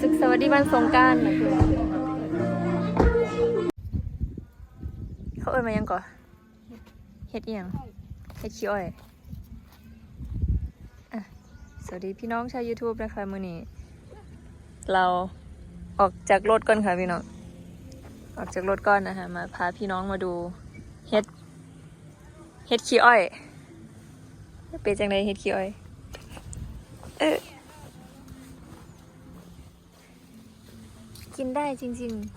สุขสวัสดีวันสงการนะคือเขาเอิ้นมายังก่อนเฮ็ดเอียงเฮ็ดขี้อ้อยสวัสดีพี่น้องชาว YouTube นะคะมื้อนี้ เราออกจากรถก่อนค่ะพี่น้อง ออกจากรถก่อนนะคะมาพาพี่น้องมาดูเฮ็ดเฮ็ดขี้อ้อย เป็นจังไดเฮ็ดขี้อ้อย เออ กินได้จริงๆ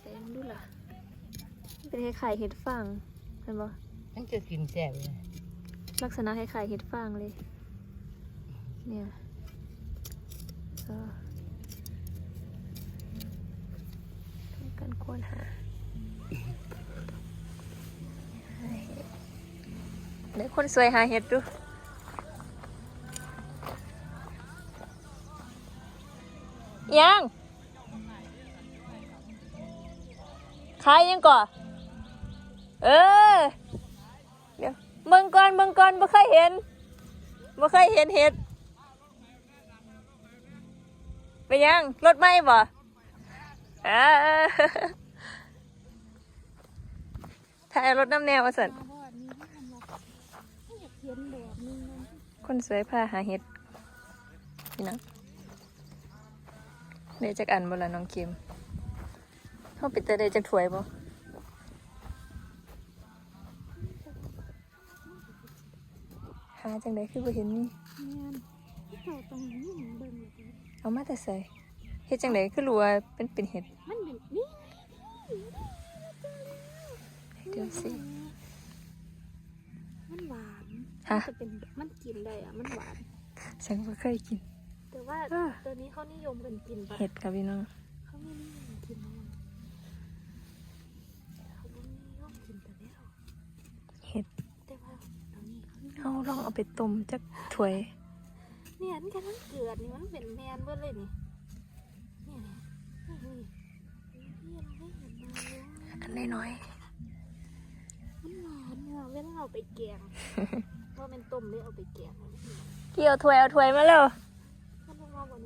แต่ดูล่ะเป็นคล้ายๆเห็ดฟางเห็นปะมันจะกินแซ่บเลยลักษณะคล้ายๆเห็ดฟางเลย เนี่ยก็ทำการค้นหาหาเห็ดเดี๋ยวคนสวยหาเห็ดดู ยังขายยังก่อเออเดี๋ยวเบิ่งก่อนเบิ่งก่อนบ่เคยเห็นบ่เคยเห็นเห็ดเป็นยังรถไหมบ่เออถ่ายรถน้ำแนวว่าสันคนสวยพาหาเห็ดพี่น้อง เดี๋ยวจักอันบ่ละน้องคิมเขาปิดแต่ได้จักถ้วยบ่หาจังไดคือบ่เห็นนี่เอามาแต่ใส่เฮ็ดจังไดคือรู้ว่าเป็นเป็นเห็ดมันเป็นนี่เดี๋ยวสิมันหวานฮะมันจะเป็นมันกินได้อะมันหวานฉันบ่เคยกินแต่ ว่าเออ ตัวนี้เขานิยมกันกินปะเห็ดค่ะพี่น้องเขาไม่นิยมกินนะเขาไม่นิยมกินแต่แล้วเห็ดแต่ว่าตอนนี้เขานิยมเฮาลองเอาไปต้มจักถ้วย เนี่ยนี่แค่มันเกิดนี่มันเป็นแมนเบิดเลยนี่เนี่ยนี่นี่นี่เราไม่เห็นมาเลยอันน้อยมันหวานเนี่ยเวลาเอาไปแกงว่าเป็นต้มหรือเอาไปแกงมันๆพี่เอาถ้วยเอาถ้วยมาแล้วมันเป็นว่า บน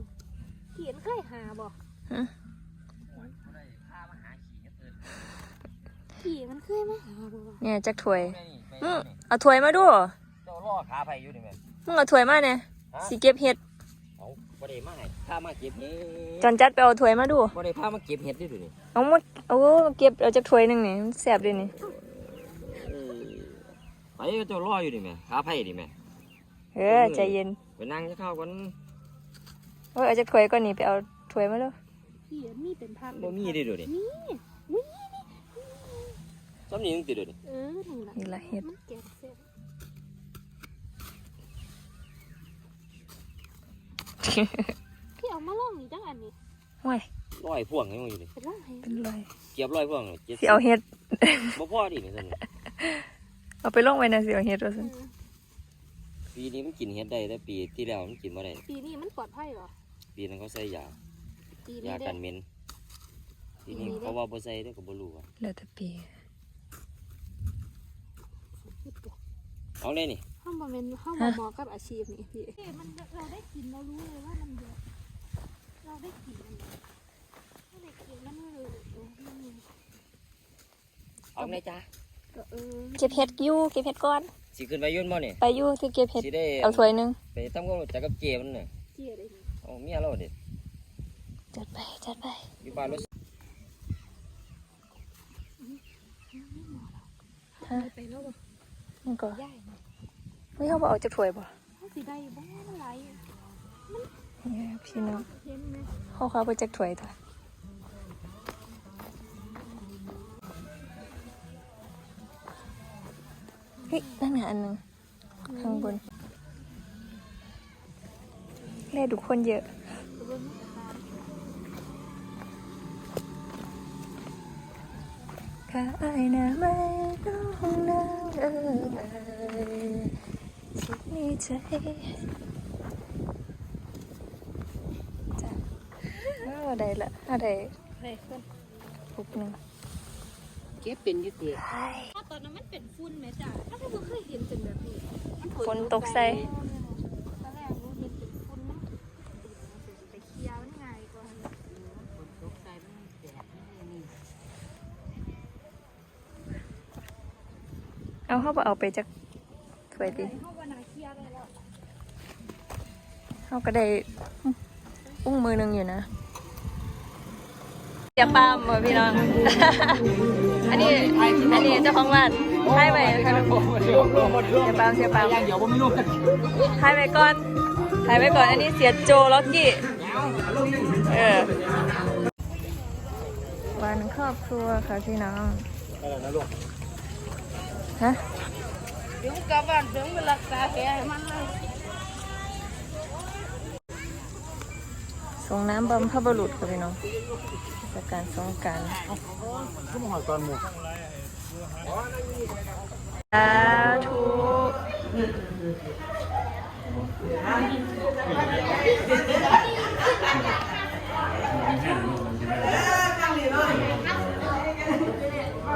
เขียนเคยหาบ่ฮะ ขี่มันเคยมาหาบ่วะเนี่ยจักถ้วยไปนี่ไปอืนี่อเอาถ้วยมาดูเจ้าล่อขาไปอยู่นี่แม่มึงเอาถ้วยมาเนี่ยฮะสิเก็บเห็ดเอาบ่ได้มาให้พามาเก็บเห็ดจอนจัดไปเอาถ้วยมาดูบ่ได้พามาเก็บเห็ดด้วยนี่เอามาเอาเก็บเอาจากถ้วยหนึ่งนี่มันแสบเลยนี่เออไปเจ้าล่ออยู่นี่แม่ขาไปนี่แม่เออใจเย็นไปนั่งจะเข้ากันเออเอาจากถ้วยก่อนนี่ไปเอาถ้วยมาแล้วขี่มีเป็นพันบ่มีได้ดูดินี่อุ้ยซ้ำนี่นึงติดดูดิเออนี่ล่ะนี่ละเห็ดมันแกงเส้นพี่เอามาล่องนี่จังอันนี้ห้วยร้อยพ่วงยังอยู่ดิเป็นล่องให้เป็นไรเก็บร้อยพ่วงเจ็ดสิเอาเห็ดบ่พอดินี่ซั่นเอาไปลงไว้นะสิเอาเห็ดว่าเอซั่นอปีนี้มันกินเห็ดได้แต่ปีที่แล้วมันกินบ่ได้ปีนี้มันปลอดภัยเหรอ ปีนั้นเขาใส่ยาปีนี้ยาได้กันเหม็นปีนี้ปีนี้ได้เขาว่าบ่ใส่เด้อก็บ่รู้ว่าแล้วแต่ปีเอาเลยนี่ห้องมาเป็นห้องมาเหมาะกับอาชีพนี่พี่มันเราได้กินเรารู้เลยว่ามันเยอะเราได้กินมันถ้าได้กินมันไม่รู้โอ้มันมีเอาเลยจ้าก็เออเก็บเห็ดอยู่เก็บเห็ดก่อน สิขึ้นไปยุ่นบ่นี่ไปอยู่สิเก็บเห็ดสิได้เอาถ้วยหนึงไปทำความรู้จักกับเจมันน่ะเกลียดเลยนี่ เอาเมียเราเด็ดจัดไปจัดไปอยู่บ้านรถฮะไปแล้วบ่มันก็ย่ายนะไม่เขาบอกเอาจากถ้วยบ่เขาสิได้บ้างอะไรเนี่ยพี่น้องเห็นไหมเขาเขาไปจากถ้วยตัวเฮ้ยนั่นไงอันหนึงข้างบน แล่ดูคนเยอะเบิ่งข้าอายนะไม่ต้องนั่งเอ่ยสุดในใจจ้ะเอาได้ละเอาได้ไปเพิ่นปุกหนึ่งเก็บเป็นอยุติถ้าตอนนั้นมันเป็นฝุ่นไหมจ๊ะถ้าไม่เคยเห็นเป็นแบบนี้มันฝนตกใส่ ตอนแรกรู้เห็นเป็นฝุ่นมัน เอาเขาบอเอาไปจากถ้วยดิเขาว่านาเคลียร์ได้แล้วเขาก็ได้อุ้งมือหนึงอยู่นะเสียปามเหรอพี่น้อง อันนี้ อันนี้เจ้าของบ้านให้ไปให้ไปเสียปามเสียปามอย่างเดี๋ยวผมไม่รู้กันให้ไปก่อนให้ไปก่อน อันนี้เสียโจล็อกกี้ เออ วันครอบครัวค่ะพี่น้อง ฮะเดี๋ยวกลับบ้านถึงไปรักษาแผลให้มันเลยส่งน้ำบำพบุรุษค่ะพี่น้องเทศกาลสงกรารขึ้นมา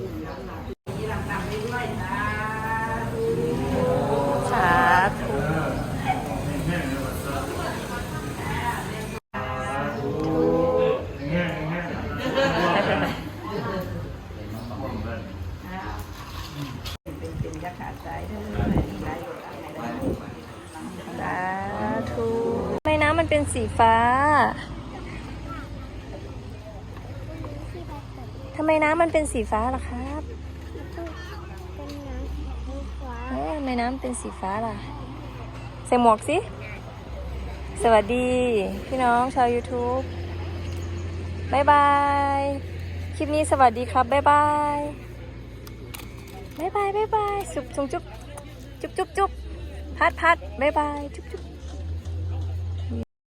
ำไมน้ำมันเป็นสีฟ้าล่ะครับเป็นน้ำสีฟ้าเอ๊ะทำไมน้ำเป็นสีฟ้าล่ะ ใส่หมวกสิ สวัสดี พี่น้องชาว YouTube บ๊ายบาย คลิปนี้สวัสดีครับบ๊ายบายบ๊ายบายบ๊ายบาย สุบจุบจุบจุบจุบจุบพัดพัดบ๊ายบาย จุบจุบ